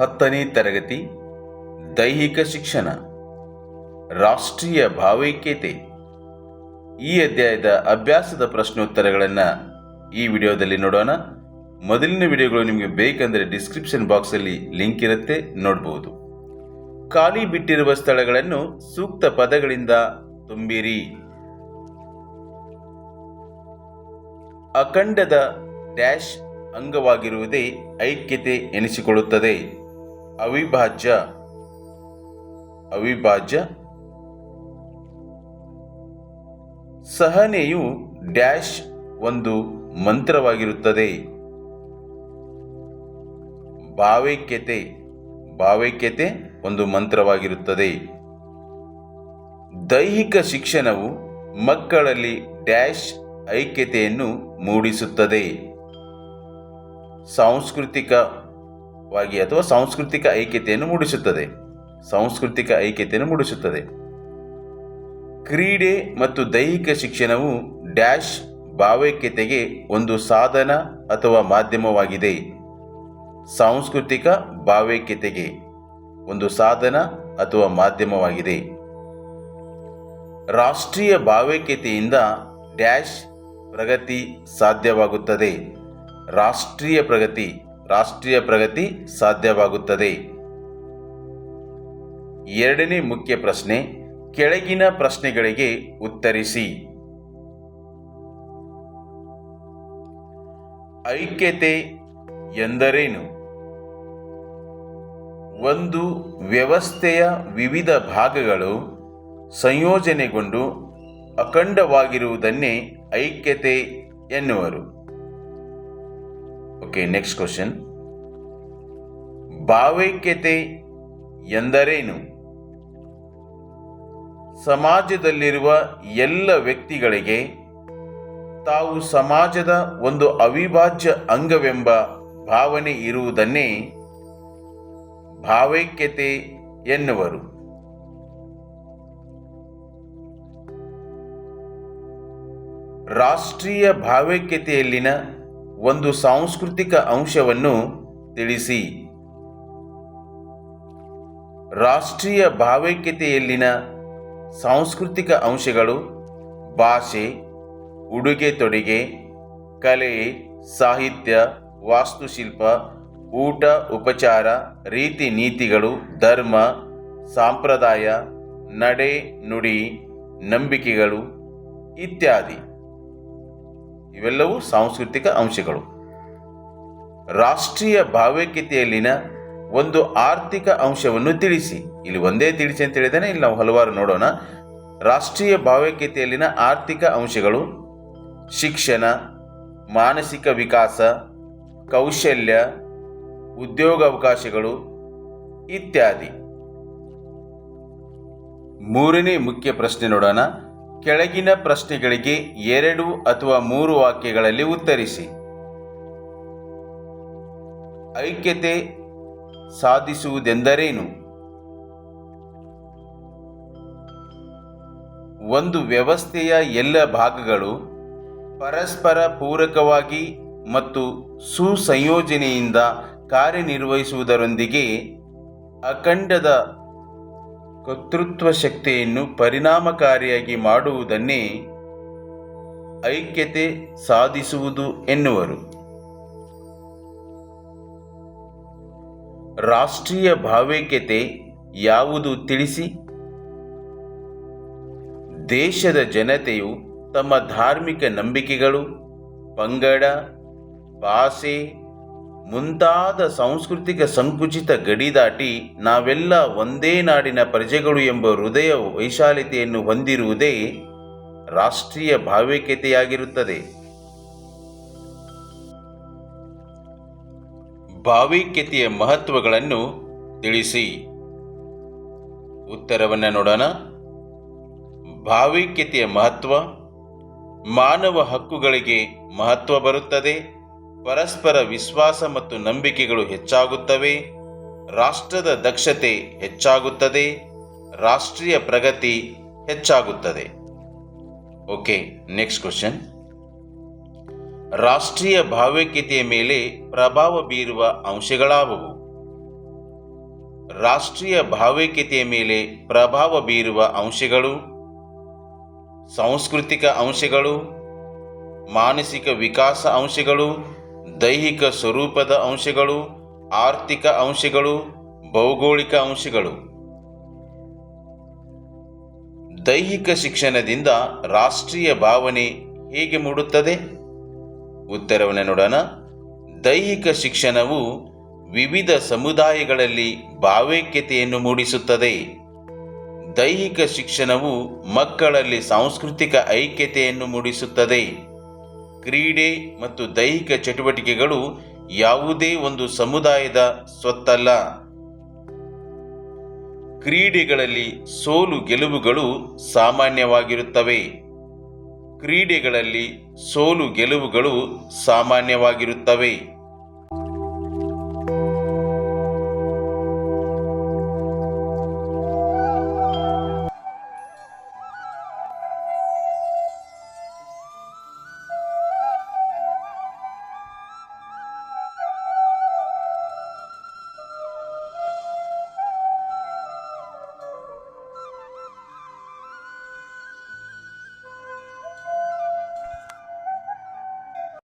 ಹತ್ತನೇ ತರಗತಿ, ದೈಹಿಕ ಶಿಕ್ಷಣ, ರಾಷ್ಟ್ರೀಯ ಭಾವೈಕ್ಯತೆ. ಈ ಅಧ್ಯಾಯದ ಅಭ್ಯಾಸದ ಪ್ರಶ್ನೋತ್ತರಗಳನ್ನು ಈ ವಿಡಿಯೋದಲ್ಲಿ ನೋಡೋಣ. ಮೊದಲಿನ ವಿಡಿಯೋಗಳು ನಿಮಗೆ ಬೇಕಂದರೆ ಡಿಸ್ಕ್ರಿಪ್ಷನ್ ಬಾಕ್ಸಲ್ಲಿ ಲಿಂಕ್ ಇರುತ್ತೆ ನೋಡಬಹುದು ಖಾಲಿ ಬಿಟ್ಟಿರುವ ಸ್ಥಳಗಳನ್ನು ಸೂಕ್ತ ಪದಗಳಿಂದ ತುಂಬಿರಿ. ಅಖಂಡದ ಡ್ಯಾಶ್ ಅಂಗವಾಗಿರುವುದೇ ಐಕ್ಯತೆ ಎನಿಸಿಕೊಳ್ಳುತ್ತದೆ. ಅವಿಭಾಜ್ಯ. ಅವಿಭಾಜ್ಯ. ಸಹನೆಯು ಡ್ಯಾಶ್ ಒಂದು ಮಂತ್ರವಾಗಿರುತ್ತದೆ. ಭಾವೈಕ್ಯತೆ. ಭಾವೈಕ್ಯತೆ ಒಂದು ಮಂತ್ರವಾಗಿರುತ್ತದೆ. ದೈಹಿಕ ಶಿಕ್ಷಣವು ಮಕ್ಕಳಲ್ಲಿ ಡ್ಯಾಶ್ ಐಕ್ಯತೆಯನ್ನು ಮೂಡಿಸುತ್ತದೆ. ಸಾಂಸ್ಕೃತಿಕವಾಗಿ ಅಥವಾ ಸಾಂಸ್ಕೃತಿಕ ಐಕ್ಯತೆಯನ್ನು ಮೂಡಿಸುತ್ತದೆ. ಸಾಂಸ್ಕೃತಿಕ ಐಕ್ಯತೆಯನ್ನು ಮೂಡಿಸುತ್ತದೆ. ಕ್ರೀಡೆ ಮತ್ತು ದೈಹಿಕ ಶಿಕ್ಷಣವು ಡ್ಯಾಶ್ ಭಾವೈಕ್ಯತೆಗೆ ಒಂದು ಸಾಧನ ಅಥವಾ ಮಾಧ್ಯಮವಾಗಿದೆ. ಸಾಂಸ್ಕೃತಿಕ ಭಾವೈಕ್ಯತೆಗೆ ಒಂದು ಸಾಧನ ಅಥವಾ ಮಾಧ್ಯಮವಾಗಿದೆ. ರಾಷ್ಟ್ರೀಯ ಭಾವೈಕ್ಯತೆಯಿಂದ ಡ್ಯಾಶ್ ಪ್ರಗತಿ ಸಾಧ್ಯವಾಗುತ್ತದೆ. ರಾಷ್ಟ್ರೀಯ ಪ್ರಗತಿ ರಾಷ್ಟ್ರೀಯ ಪ್ರಗತಿ ಸಾಧ್ಯವಾಗುತ್ತದೆ. ಎರಡನೇ ಮುಖ್ಯ ಪ್ರಶ್ನೆ, ಕೆಳಗಿನ ಪ್ರಶ್ನೆಗಳಿಗೆ ಉತ್ತರಿಸಿ. ಐಕ್ಯತೆ ಎಂದರೇನು? ಒಂದು ವ್ಯವಸ್ಥೆಯ ವಿವಿಧ ಭಾಗಗಳು ಸಂಯೋಜನೆಗೊಂಡು ಅಖಂಡವಾಗಿರುವುದನ್ನೇ ಐಕ್ಯತೆ ಎನ್ನುವರು. ಓಕೆ ನೆಕ್ಸ್ಟ್ ಕ್ವಶನ್ ಭಾವೈಕ್ಯತೆ ಎಂದರೇನು? ಸಮಾಜದಲ್ಲಿರುವ ಎಲ್ಲ ವ್ಯಕ್ತಿಗಳಿಗೆ ತಾವು ಸಮಾಜದ ಒಂದು ಅವಿಭಾಜ್ಯ ಅಂಗವೆಂಬ ಭಾವನೆ ಇರುವುದನ್ನೇ ಭಾವೈಕ್ಯತೆ ಎನ್ನುವರು. ರಾಷ್ಟ್ರೀಯ ಭಾವೈಕ್ಯತೆಯಲ್ಲಿನ ಒಂದು ಸಾಂಸ್ಕೃತಿಕ ಅಂಶವನ್ನು ತಿಳಿಸಿ. ರಾಷ್ಟ್ರೀಯ ಭಾವೈಕ್ಯತೆಯಲ್ಲಿನ ಸಾಂಸ್ಕೃತಿಕ ಅಂಶಗಳು ಭಾಷೆ, ಉಡುಗೆ ತೊಡುಗೆ, ಕಲೆ, ಸಾಹಿತ್ಯ, ವಾಸ್ತುಶಿಲ್ಪ, ಊಟ, ಉಪಚಾರ, ರೀತಿ ನೀತಿಗಳು, ಧರ್ಮ, ಸಂಪ್ರದಾಯ, ನಡೆ, ನುಡಿ, ನಂಬಿಕೆಗಳು ಇತ್ಯಾದಿ. ಇವೆಲ್ಲವೂ ಸಾಂಸ್ಕೃತಿಕ ಅಂಶಗಳು. ರಾಷ್ಟ್ರೀಯ ಭಾವೈಕ್ಯತೆಯಲ್ಲಿನ ಒಂದು ಆರ್ಥಿಕ ಅಂಶವನ್ನು ತಿಳಿಸಿ. ಇಲ್ಲಿ ಒಂದೇ ತಿಳಿಸಿ ಅಂತ ಹೇಳಿದಾನೆ ಇಲ್ಲಿ ನಾವು ಹಲವಾರು ನೋಡೋಣ. ರಾಷ್ಟ್ರೀಯ ಭಾವೈಕ್ಯತೆಯಲ್ಲಿನ ಆರ್ಥಿಕ ಅಂಶಗಳು ಶಿಕ್ಷಣ, ಮಾನಸಿಕ ವಿಕಾಸ, ಕೌಶಲ್ಯ, ಉದ್ಯೋಗಾವಕಾಶಗಳು ಇತ್ಯಾದಿ. ಮೂರನೇ ಮುಖ್ಯ ಪ್ರಶ್ನೆ ನೋಡೋಣ. ಕೆಳಗಿನ ಪ್ರಶ್ನೆಗಳಿಗೆ ಎರಡು ಅಥವಾ ಮೂರು ವಾಕ್ಯಗಳಲ್ಲಿ ಉತ್ತರಿಸಿ. ಐಕ್ಯತೆ ಸಾಧಿಸುವುದೆಂದರೇನು? ಒಂದು ವ್ಯವಸ್ಥೆಯ ಎಲ್ಲ ಭಾಗಗಳು ಪರಸ್ಪರ ಪೂರಕವಾಗಿ ಮತ್ತು ಸುಸಂಯೋಜನೆಯಿಂದ ಕಾರ್ಯನಿರ್ವಹಿಸುವುದರೊಂದಿಗೆ ಅಖಂಡದ ಕರ್ತೃತ್ವ ಶಕ್ತಿಯನ್ನು ಪರಿಣಾಮಕಾರಿಯಾಗಿ ಮಾಡುವುದನ್ನೇ ಐಕ್ಯತೆ ಸಾಧಿಸುವುದು ಎನ್ನುವರು. ರಾಷ್ಟ್ರೀಯ ಭಾವೈಕ್ಯತೆ ಯಾವುದು ತಿಳಿಸಿ? ದೇಶದ ಜನತೆಯು ತಮ್ಮ ಧಾರ್ಮಿಕ ನಂಬಿಕೆಗಳು, ಪಂಗಡ ಭಾಷೆ ಮುಂತಾದ ಸಾಂಸ್ಕೃತಿಕ ಸಂಕುಚಿತ ಗಡಿ ದಾಟಿ ನಾವೆಲ್ಲ ಒಂದೇ ನಾಡಿನ ಪ್ರಜೆಗಳು ಎಂಬ ಹೃದಯ ವೈಶಾಲ್ಯತೆಯನ್ನು ಹೊಂದಿರುವುದೇ ರಾಷ್ಟ್ರೀಯ ಭಾವೈಕ್ಯತೆಯಾಗಿರುತ್ತದೆ. ಭಾವೈಕ್ಯತೆಯ ಮಹತ್ವಗಳನ್ನು ತಿಳಿಸಿ. ಉತ್ತರವನ್ನು ನೋಡೋಣ. ಭಾವೈಕ್ಯತೆಯ ಮಹತ್ವ ಮಾನವ ಹಕ್ಕುಗಳಿಗೆ ಮಹತ್ವ ಬರುತ್ತದೆ. ಪರಸ್ಪರ ವಿಶ್ವಾಸ ಮತ್ತು ನಂಬಿಕೆಗಳು ಹೆಚ್ಚಾಗುತ್ತವೆ. ರಾಷ್ಟ್ರದ ದಕ್ಷತೆ ಹೆಚ್ಚಾಗುತ್ತದೆ. ರಾಷ್ಟ್ರೀಯ ಪ್ರಗತಿ ಹೆಚ್ಚಾಗುತ್ತದೆ. ಓಕೆ ನೆಕ್ಸ್ಟ್ ಕ್ವಶನ್ ರಾಷ್ಟ್ರೀಯ ಭಾವೈಕ್ಯತೆಯ ಮೇಲೆ ಪ್ರಭಾವ ಬೀರುವ ಅಂಶಗಳಾವುವು? ರಾಷ್ಟ್ರೀಯ ಭಾವೈಕ್ಯತೆಯ ಮೇಲೆ ಪ್ರಭಾವ ಬೀರುವ ಅಂಶಗಳು? ಸಾಂಸ್ಕೃತಿಕ ಅಂಶಗಳು? ಮಾನಸಿಕ ವಿಕಾಸ ಅಂಶಗಳು? ದೈಹಿಕ ಸ್ವರೂಪದ ಅಂಶಗಳು, ಆರ್ಥಿಕ ಅಂಶಗಳು, ಭೌಗೋಳಿಕ ಅಂಶಗಳು. ದೈಹಿಕ ಶಿಕ್ಷಣದಿಂದ ರಾಷ್ಟ್ರೀಯ ಭಾವನೆ ಹೇಗೆ ಮೂಡುತ್ತದೆ? ಉತ್ತರವನ್ನು ನೋಡೋಣ. ದೈಹಿಕ ಶಿಕ್ಷಣವು ವಿವಿಧ ಸಮುದಾಯಗಳಲ್ಲಿ ಭಾವೈಕ್ಯತೆಯನ್ನು ಮೂಡಿಸುತ್ತದೆ. ದೈಹಿಕ ಶಿಕ್ಷಣವು ಮಕ್ಕಳಲ್ಲಿ ಸಾಂಸ್ಕೃತಿಕ ಐಕ್ಯತೆಯನ್ನು ಮೂಡಿಸುತ್ತದೆ. ಕ್ರೀಡೆ ಮತ್ತು ದೈಹಿಕ ಚಟುವಟಿಕೆಗಳು ಯಾವುದೇ ಒಂದು ಸಮುದಾಯದ ಸ್ವತ್ತಲ್ಲ. ಕ್ರೀಡೆಗಳಲ್ಲಿ ಸೋಲು ಗೆಲುವುಗಳು ಸಾಮಾನ್ಯವಾಗಿರುತ್ತವೆ. ಕ್ರೀಡೆಗಳಲ್ಲಿ ಸೋಲು ಗೆಲುವುಗಳು ಸಾಮಾನ್ಯವಾಗಿರುತ್ತವೆ.